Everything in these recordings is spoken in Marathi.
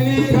Bye.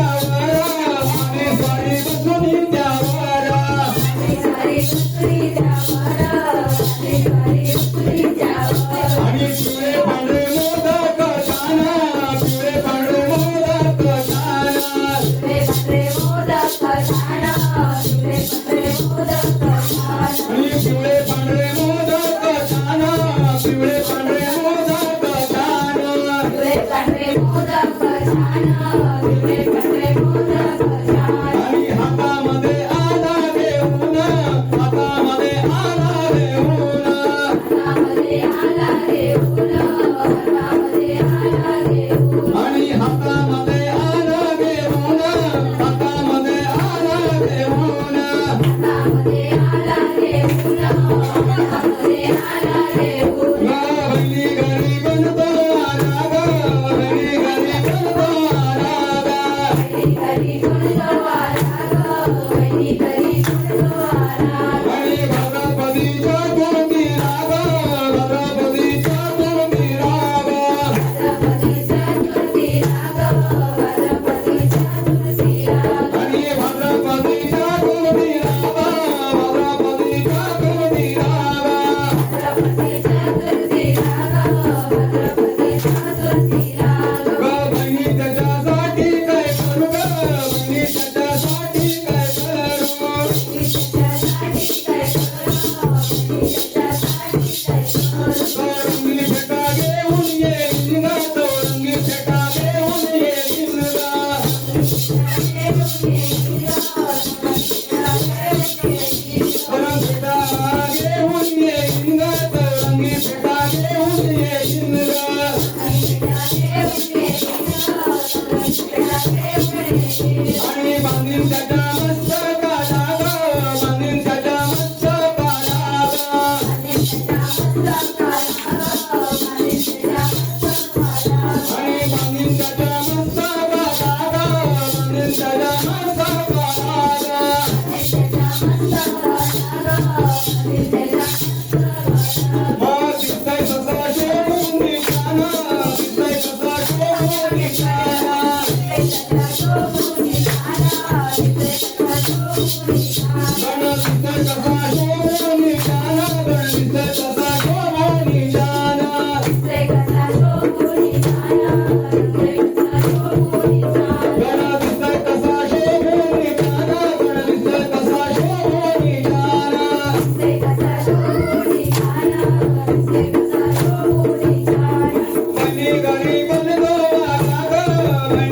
Hari हंगामध्ये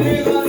Thank you.